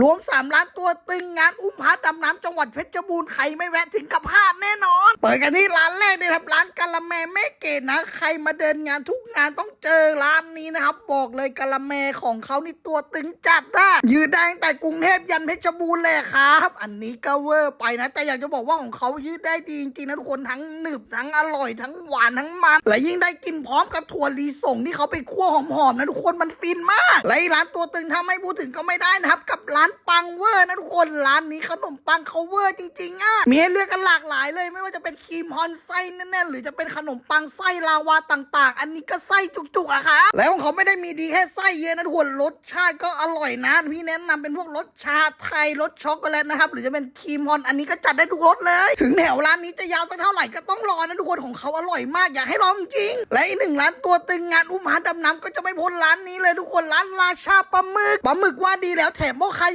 รวม 3 ล้านตัวตึงงานอุ้มพัดดำน้ำจังหวัดเพชรบูรณ์ใครไม่แวะถึงกับพลาดแน่นอน เปิดกันที่ร้านแรกเลยครับร้านกะละแมแม่เกดนะ ใครมาเดินงานทุก งานต้องเจอร้านนี้นะครับ บอกเลยกะละแมของเขานี่ตัวตึงจัดนะยืดได้ตั้งแต่กรุงเทพยันเพชรบูรณ์เลยครับ อันนี้ก็เวอร์ไปนะ แต่อยากจะบอกว่าของเขายืดได้ดีจริงๆนะทุกคนทั้งหนึบทั้งอร่อยทั้งหวานทั้งมัน และยิ่งได้กินพร้อมกับถั่วลีสงที่เขาไปคั่วหอมๆนะทุกคนมันฟินมากและร้านตัวตึงถ้าไม่พูดถึงก็ไม่ได้นะครับ กับร้านปังเวอร์นะทุกคนร้านนี้ขนมปังเขาเวอร์จริงๆอะมีให้เลือกกันหลากหลายเลย ไม่ว่าจะเป็นครีมฮอนไส้แน่นๆหรือจะเป็นขนมปังไส้ลาวาต่าง ๆ อันนี้ก็ไส้จุกๆอะครับแล้วของเขาไม่ได้มีดีแค่ไส้เยอะนะทุกคนรสชาติก็อร่อยนะพี่แนะนำเป็นพวกรสชาไทยรสช็อกโกแลตนะครับหรือจะเป็นครีมฮอนอันนี้ก็จัดได้ทุกรสเลย ถึงแถวร้านนี้จะยาวสักเท่าไหร่ก็ต้องรอนะทุกคนของเขาอร่อยมากอยากให้ลองจริง และอีกหนึ่งร้านตัวตึงงานอุ้มหาดำน้ำก็จะไม่พ้นร้านนี้เลยทุกคนร้านราชาปลาหมึกปลาหมึกว่าดีแล้วแถมพ่อค้า